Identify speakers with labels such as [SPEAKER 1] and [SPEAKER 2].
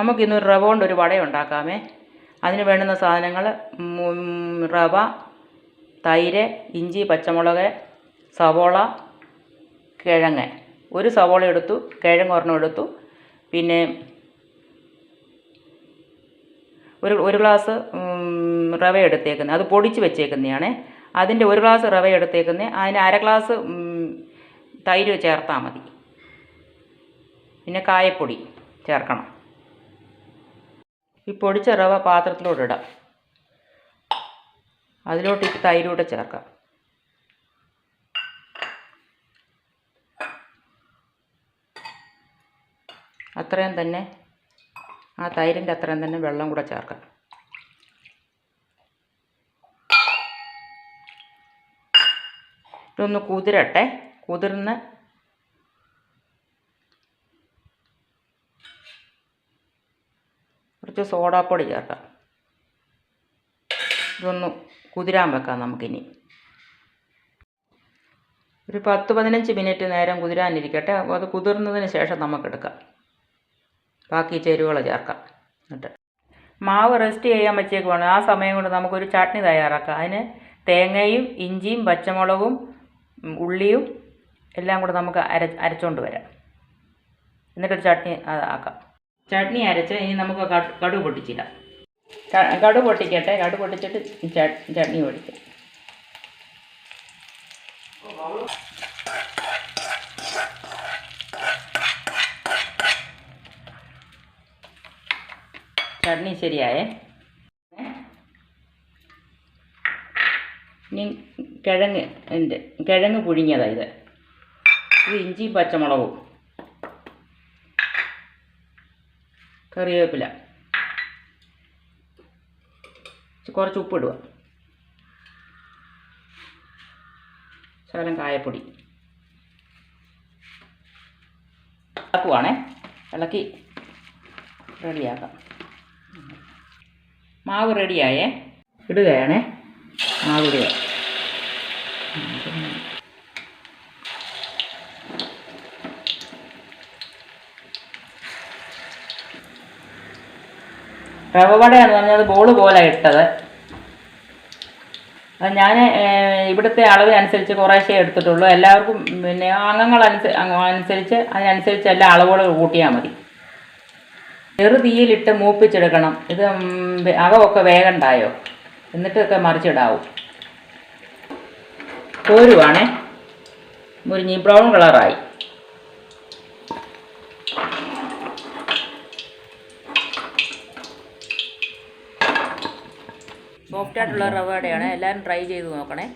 [SPEAKER 1] നമുക്കിന്ന് റവ കൊണ്ട് ഒരു വട ഉണ്ടാക്കാമേ. അതിന് വേണ്ടുന്ന സാധനങ്ങൾ റവ തൈര് ഇഞ്ചി പച്ചമുളക് സവോള കിഴങ്ങ്. ഒരു സവോള എടുത്തു കിഴങ്ങ് ഒരെണ്ണം എടുത്തു. പിന്നെ ഒരു ഒരു ഗ്ലാസ് റവ എടുത്തേക്കുന്നത്. അത് പൊടിച്ച് വെച്ചേക്കുന്നതാണ്. അതിന്റെ ഒരു ഗ്ലാസ് റവ എടുത്തേക്കുന്നത്. അതിന് അര ഗ്ലാസ് തൈര് ചേർത്താൽ മതി. പിന്നെ കായപ്പൊടി ചേർക്കണം. ഈ പൊടിച്ച റവ പാത്രത്തിലോട്ട് ഇടാം. അതിലോട്ട് ഈ തൈരൂടെ ചേർക്കാം. അത്രയും തന്നെ ആ തൈരിന്റെ അത്രയും തന്നെ വെള്ളം കൂടെ ചേർക്കാം. ഇതൊന്ന് കുതിരട്ടെ. കുതിർന്ന് കുറച്ച് സോഡാപ്പൊടി ചേർക്കാം. ഇതൊന്ന് കുതിരാൻ വെക്കാം നമുക്കിനി. ഒരു പത്ത് പതിനഞ്ച് മിനിറ്റ് നേരം കുതിരാനിരിക്കട്ടെ. അപ്പോൾ അത് കുതിർന്നതിന് ശേഷം നമുക്കെടുക്കാം. ബാക്കി ചേരുവകൾ ചേർക്കാം. എന്നിട്ട്. മാവ് റെസ്റ്റ് ചെയ്യാൻ വെച്ചേക്കുവാണ് ആ സമയം കൊണ്ട് നമുക്കൊരു ചട്നി തയ്യാറാക്കാം. അതിന് തേങ്ങയും ഇഞ്ചിയും പച്ചമുളകും ഉള്ളിയും എല്ലാം കൂടെ നമുക്ക് അര അരച്ചുകൊണ്ട് വരാം. എന്നിട്ടൊരു ചട്നി ആക്കാം. ചട്നി അരച്ച് ഇനി നമുക്ക് കടു പൊട്ടിച്ചിടാം. കടു പൊട്ടിക്കട്ടെ കടുക് പൊട്ടിച്ചിട്ട് ചട് ചട്നി പൊടിക്കാം. ചട്നി ശരിയായേ. ഇനി കിഴങ്ങ് ഉണ്ട് കിഴങ്ങ് പുഴുങ്ങിയതാണ് ഇത്. ഇത് ഇഞ്ചിയും പച്ചമുളകും. കറിവേപ്പില. കുറച്ച് ഉപ്പിടുക. ശകലം കായപ്പൊടി. ഇളക്കുവാണേ. ഇളക്കി റെഡിയാക്കാം. മാവ് റെഡിയായേ. ഇടുകയാണേ. മാവ് ഇടുക. റവ എന്ന് പറഞ്ഞത് ബോൾ പോലെ ഇട്ടത്. ഞാൻ ഇവിടുത്തെ അളവിനനുസരിച്ച് കുറേശ്ശേ എടുത്തിട്ടുള്ളൂ. എല്ലാവർക്കും പിന്നെ അംഗങ്ങൾ അനുസരിച്ച് അതിനനുസരിച്ച് എല്ലാ അളവുകൾ കൂട്ടിയാൽ മതി. ചെറു തീയിലിട്ട് മൂപ്പിച്ചെടുക്കണം. ഇത് അകമൊക്കെ വേഗണ്ടായോ? എന്നിട്ടൊക്കെ മറിച്ചിടാവും. കോരുവാണേ. മുരിഞ്ഞി ബ്രൗൺ കളറായി. സോഫ്റ്റ് ആയിട്ടുള്ള റവടയാണ് എല്ലാവരും ട്രൈ ചെയ്ത് നോക്കണേ.